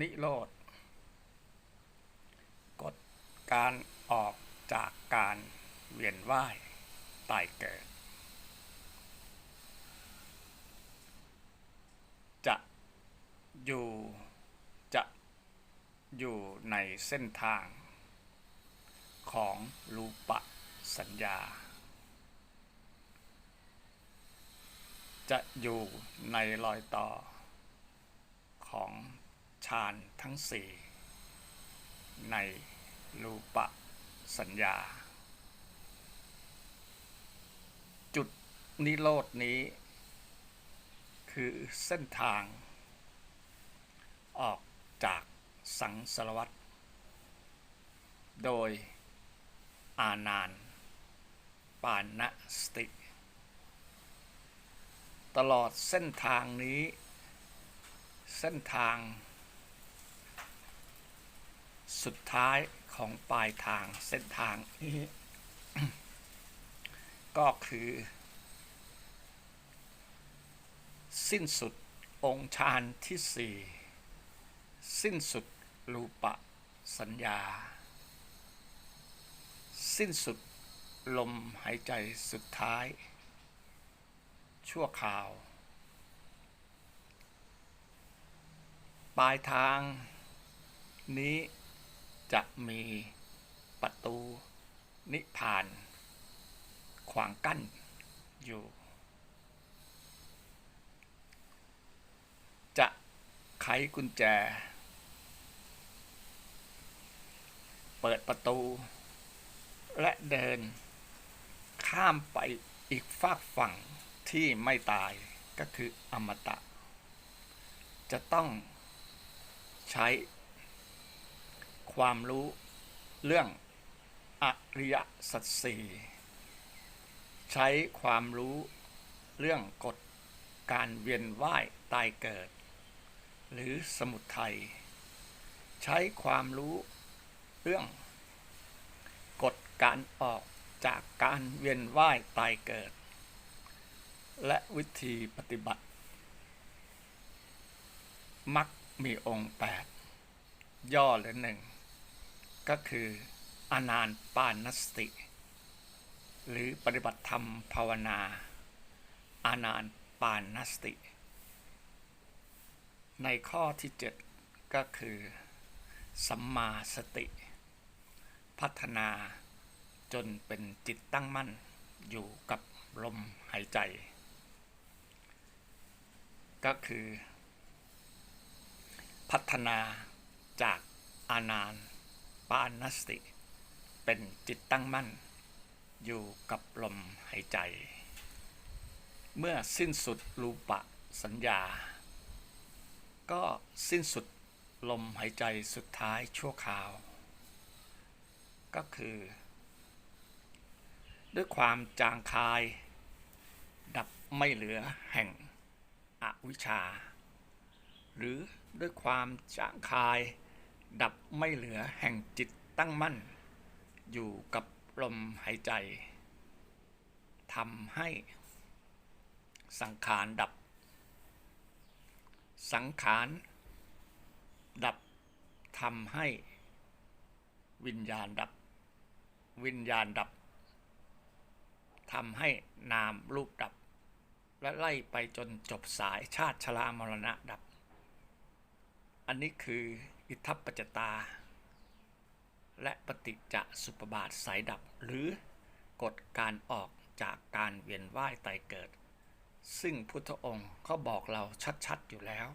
นิโรธกฎการออกจากการเวียนว่ายตายเกิด จะอยู่จะอยู่ในเส้นทางของรูปสัญญา จะอยู่ในรอยต่อของ ฌานทั้งสี่ในรูปสัญญา จุดนิโรดนี้ คือเส้นทาง ออกจากสังสารวัตรโดยอานานปานสติ ตลอดเส้นทางนี้ เส้นทาง สุดท้ายของปลายทางเส้นทางนี้ก็คือ สิ้นสุดองค์ฌานที่สี่สิ้นสุดรูปสัญญา สิ้นสุดลมหายใจสุดท้าย ชั่วคราว ปลายทางนี้ จะมีประตูนิพพาน ขวางกั้นอยู่ จะไขกุญแจ เปิดประตู และเดิน ข้ามไปอีกฝากฝั่งที่ไม่ตายก็คืออมตะ จะต้องใช้ ความรู้เรื่องอริยสัจสี่ใช้ความรู้เรื่องกฎการเวียนว่ายตายเกิด หรือสมุทัยใช้ความรู้เรื่องกฎการออกจากการเวียนว่ายตายเกิด และวิธีปฏิบัติมักมีองค์แปดย่อเลยหนึ่ง ก็คืออนานปานสติ หรือปฏิบัติธรรมภาวนาอนานปานสติ ในข้อที่ 7 ก็คือ สัมมาสติ พัฒนาจนเป็นจิตตั้งมั่นอยู่กับลมหายใจ ก็คือ พัฒนาจากอานาน ปานสติ เป็นจิตตั้งมั่น อยู่กับลมหายใจ เมื่อสิ้นสุดรูปะสัญญา ก็สิ้นสุดลมหายใจสุดท้ายชั่วคราว ก็คือ ด้วยความจางคาย ดับไม่เหลือแห่งอวิชชา หรือด้วยความจางคาย ดับไม่เหลือแห่งจิตตั้งมั่น อยู่กับลมหายใจทำให้สังขารดับ สังขารดับทำให้วิญญาณดับ วิญญาณดับทำให้นามรูปดับ และไล่ไปจนจบสายชาติชรามรณะดับ อันนี้คือ อิทัปปัจจตา และปฏิจจสุปบาทสายดับหรือกฎการออกจากการเวียนว่ายตายเกิด ซึ่งพุทธองค์ก็บอกเราชัดๆอยู่แล้ว